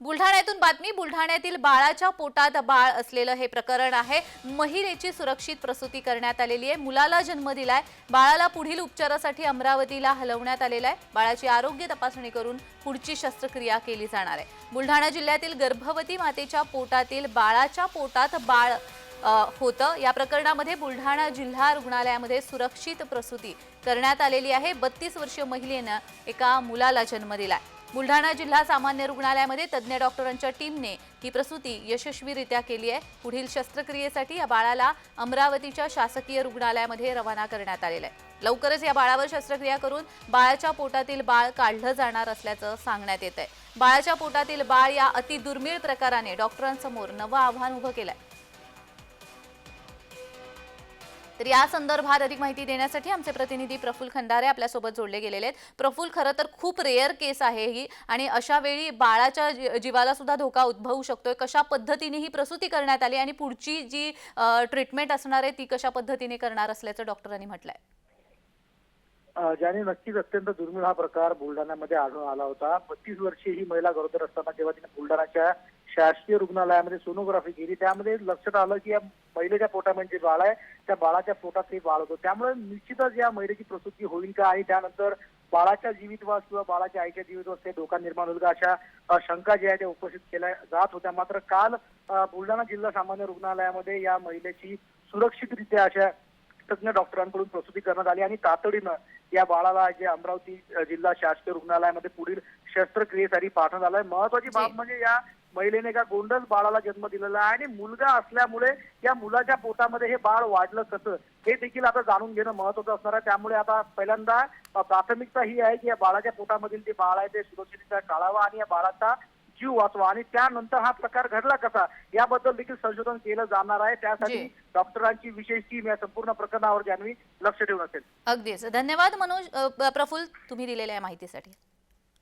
बुलढाण्यातून बातमी बुलढाण्यातील बाळाच्या पोटात बाळ असलेलं हे प्रकरण आहे. महिलेची सुरक्षित प्रसूती करण्यात आलेली आहे. मुलाला जन्म दिलाय. बाळाला पुढील उपचारासाठी अमरावतीला हलवण्यात आलेलं आहे. बाळाची आरोग्य तपासणी करून पुढची शस्त्रक्रिया केली जाणार आहे. बुलढाणा जिल्ह्यातील गर्भवती मातेच्या पोटातील बाळाच्या पोटात बाळ होतं. या प्रकरणामध्ये बुलढाणा जिल्हा रुग्णालयामध्ये सुरक्षित प्रसूती करण्यात आलेली आहे. बत्तीस वर्षीय महिलेनं एका मुलाला जन्म दिलाय. बुलढाणा जिल्हा सामान्य रुग्णालयामध्ये तज्ज्ञ डॉक्टरांच्या टीमने ही प्रसूती यशस्वीरित्या केली आहे. पुढील शस्त्रक्रियेसाठी या बाळाला अमरावतीच्या शासकीय रुग्णालयामध्ये रवाना करण्यात आलेलं आहे. लवकरच या बाळावर शस्त्रक्रिया करून बाळाच्या पोटातील बाळ काढलं जाणार असल्याचं सांगण्यात येत आहे बाळाच्या पोटातील बाळ या अतिदुर्मिळ प्रकाराने डॉक्टरांसमोर नवं आव्हान उभं केलं आहे तर या संदर्भात अधिक माहिती देण्यासाठी आमचे प्रतिनिधी प्रफुल खंडारे आपल्यासोबत जोडले गेलेले आहेत. प्रफुल खरं तर खूप रेअर केस आहे ही आणि अशा वेळी बाळाच्या जीवाला सुद्धा धोका उद्भवू शकतोय. कशा पद्धतीने ही प्रसूती करण्यात आली आणि पुढची जी ट्रीटमेंट असणार आहे ती कशा पद्धतीने करणार असल्याचं डॉक्टरांनी म्हटलंय? ज्याने नक्कीच अत्यंत दुर्मिळ हा प्रकार बुलढाण्यामध्ये आढळून आला होता. बत्तीस वर्षी ही महिला गरोदर असताना जेव्हा तिने बुलढाण्याच्या शासकीय रुग्णालयामध्ये सोनोग्राफी केली. त्यामध्ये लक्षात आलं की या महिलेच्या पोटामध्ये जे बाळ आहे. त्या बाळाच्या पोटात ते बाळ होतं. त्यामुळे निश्चितच या महिलेची प्रसूती होईल का? आणि त्यानंतर बाळाच्या जीवितवास किंवा बाळाच्या आईच्या जीवितवास ते धोका निर्माण होईल का? अशा शंका ज्या आहेत त्या उपस्थित केल्या जात होत्या. मात्र काल बुलढाणा जिल्हा सामान्य रुग्णालयामध्ये या महिलेची सुरक्षितरित्या अशा तज्ञ डॉक्टरांकडून प्रसूती करण्यात आली आणि तातडीनं या बाळाला जे अमरावती जिल्हा शासकीय रुग्णालयामध्ये पुढील शस्त्रक्रियेसाठी पाठवण्यात आलंय. महत्वाची बाब. म्हणजे या महिलेने एका गोंडस बाळाला जन्म दिलेला आहे आणि मुलगा असल्यामुळे या मुलाच्या पोटामध्ये हे बाळ वाढलं कसं हे देखील आता जाणून घेणं महत्वाचं असणार आहे. त्यामुळे आता पहिल्यांदा प्राथमिकता ही आहे की या बाळाच्या पोटामधील जे बाळ आहे ते सुरक्षितरित्या काढावं आणि या बाळाचा जीव वाचवा आणि त्यानंतर हा प्रकार घडला कसा याबद्दल देखील संशोधन केलं जाणार आहे. त्यासाठी. डॉक्टरांची विशेष टीम या संपूर्ण प्रकरणावर जानवी लक्ष ठेवून असेल. अगदीच. धन्यवाद मनोज. अ, प्रफुल तुम्ही दिलेल्या माहितीसाठी.